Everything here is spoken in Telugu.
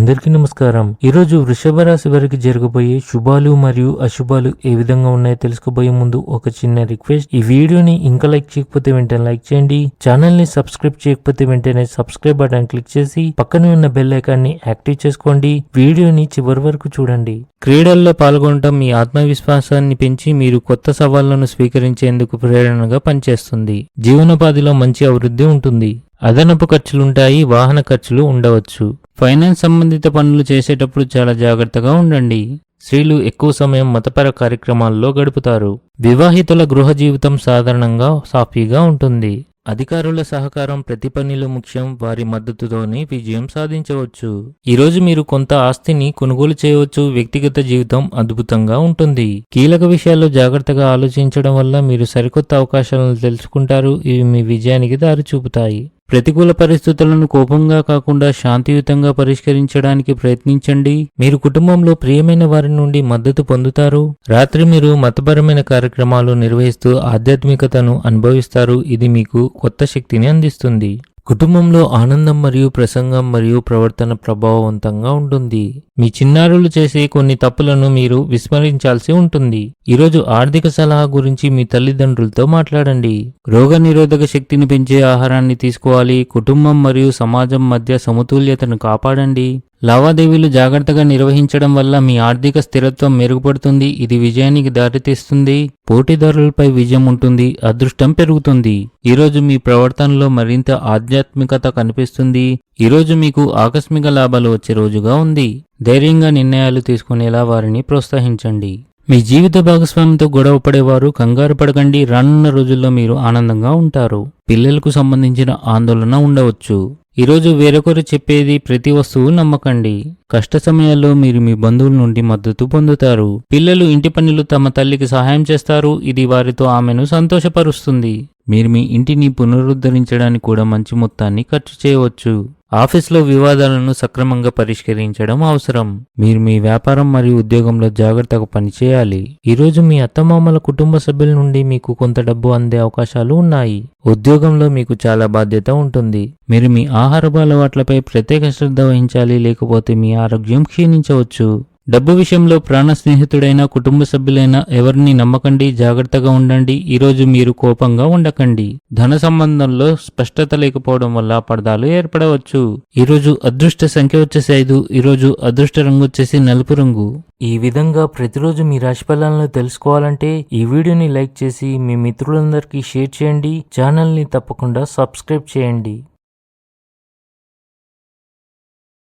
అందరికీ నమస్కారం. ఈ రోజు వృషభ రాశి వారికి జరగబోయే శుభాలు మరియు అశుభాలు ఏ విధంగా ఉన్నాయో తెలుసుకోబోయే ముందు ఒక చిన్న రిక్వెస్ట్. ఈ వీడియోని ఇంకా లైక్ చేయకపోతే వెంటనే లైక్ చేయండి. ఛానల్ని సబ్స్క్రైబ్ చేయకపోతే వెంటనే సబ్స్క్రైబ్ బటన్ క్లిక్ చేసి పక్కనే ఉన్న బెల్ ఐకాన్ని యాక్టివ్ చేసుకోండి. వీడియోని చివరి వరకు చూడండి. క్రీడల్లో పాల్గొనడం మీ ఆత్మవిశ్వాసాన్ని పెంచి మీరు కొత్త సవాళ్ళను స్వీకరించేందుకు ప్రేరణగా పనిచేస్తుంది. జీవనోపాధిలో మంచి అభివృద్ధి ఉంటుంది. అదనపు ఖర్చులుంటాయి వాహన ఖర్చులు ఉండవచ్చు. ఫైనాన్స్ సంబంధిత పనులు చేసేటప్పుడు చాలా జాగ్రత్తగా ఉండండి. స్త్రీలు ఎక్కువ సమయం మతపర కార్యక్రమాల్లో గడుపుతారు. వివాహితుల గృహ జీవితం సాధారణంగా సాఫీగా ఉంటుంది. అధికారుల సహకారం ప్రతి పనిలో ముఖ్యం వారి మద్దతుతోనే విజయం సాధించవచ్చు. ఈరోజు మీరు కొంత ఆస్తిని కొనుగోలు చేయవచ్చు. వ్యక్తిగత జీవితం అద్భుతంగా ఉంటుంది. కీలక విషయాల్లో జాగ్రత్తగా ఆలోచించడం వల్ల మీరు సరికొత్త అవకాశాలను తెలుసుకుంటారు. ఇవి మీ విజయానికి దారి చూపుతాయి ప్రతికూల పరిస్థితులను కోపంగా కాకుండా శాంతియుతంగా పరిష్కరించడానికి ప్రయత్నించండి. మీరు కుటుంబంలో ప్రియమైన వారి నుండి మద్దతు పొందుతారు. రాత్రి మీరు మతపరమైన కార్యక్రమాలు నిర్వహిస్తూ ఆధ్యాత్మికతను అనుభవిస్తారు. ఇది మీకు కొత్త శక్తిని అందిస్తుంది. కుటుంబంలో ఆనందం మరియు ప్రసంగం మరియు ప్రవర్తన ప్రభావవంతంగా ఉంటుంది. మీ చిన్నారులు చేసే కొన్ని తప్పులను మీరు విస్మరించాల్సి ఉంటుంది. ఈరోజు ఆర్థిక సలహా గురించి మీ తల్లిదండ్రులతో మాట్లాడండి. రోగ నిరోధక శక్తిని పెంచే ఆహారాన్ని తీసుకోవాలి. కుటుంబం మరియు సమాజం మధ్య సమతుల్యతను కాపాడండి. లావాదేవీలు జాగ్రత్తగా నిర్వహించడం వల్ల మీ ఆర్థిక స్థిరత్వం మెరుగుపడుతుంది ఇది విజయానికి దారితీస్తుంది పోటీదారులపై విజయం ఉంటుంది అదృష్టం పెరుగుతుంది. ఈరోజు మీ ప్రవర్తనలో మరింత ఆధ్యాత్మికత కనిపిస్తుంది. ఈరోజు మీకు ఆకస్మిక లాభాలు వచ్చే రోజుగా ఉంది. ధైర్యంగా నిర్ణయాలు తీసుకునేలా వారిని ప్రోత్సహించండి. మీ జీవిత భాగస్వామితో గొడవ పడేవారు కంగారు పడకండి. రానున్న రోజుల్లో మీరు ఆనందంగా ఉంటారు. పిల్లలకు సంబంధించిన ఆందోళన ఉండవచ్చు. ఈరోజు వేరొకరు చెప్పేది ప్రతి వస్తువు నమ్మకండి. కష్ట సమయాల్లో మీరు మీ బంధువుల నుండి మద్దతు పొందుతారు. పిల్లలు ఇంటి పనులు తమ తల్లికి సహాయం చేస్తారు. ఇది వారితో ఆమెను సంతోషపరుస్తుంది. మీరు మీ ఇంటిని పునరుద్ధరించడానికి కూడా మంచి మొత్తాన్ని ఖర్చు చేయవచ్చు. ఆఫీస్లో వివాదాలను సక్రమంగా పరిష్కరించడం అవసరం. మీరు మీ వ్యాపారం మరియు ఉద్యోగంలో జాగ్రత్తగా పనిచేయాలి. ఈరోజు మీ అత్తమామల కుటుంబ సభ్యుల నుండి మీకు కొంత డబ్బు అందే అవకాశాలు ఉన్నాయి. ఉద్యోగంలో మీకు చాలా బాధ్యత ఉంటుంది. మీరు మీ ఆహారపు అలవాట్లపై ప్రత్యేక శ్రద్ధ వహించాలి లేకపోతే మీ ఆరోగ్యం క్షీణించవచ్చు. డబ్బు విషయంలో ప్రాణ స్నేహితుడైన కుటుంబ సభ్యులైన ఎవరిని నమ్మకండి జాగ్రత్తగా ఉండండి. ఈరోజు మీరు కోపంగా ఉండకండి. ధన సంబంధంలో స్పష్టత లేకపోవడం వల్ల పడదాలు ఏర్పడవచ్చు. ఈరోజు అదృష్ట సంఖ్య వచ్చేసి ఐదు. ఈరోజు అదృష్ట రంగు వచ్చేసి నలుపు రంగు. ఈ విధంగా ప్రతిరోజు మీ రాశి ఫలాలను తెలుసుకోవాలంటే ఈ వీడియోని లైక్ చేసి మీ మిత్రులందరికీ షేర్ చేయండి. ఛానల్ని తప్పకుండా సబ్స్క్రైబ్ చేయండి.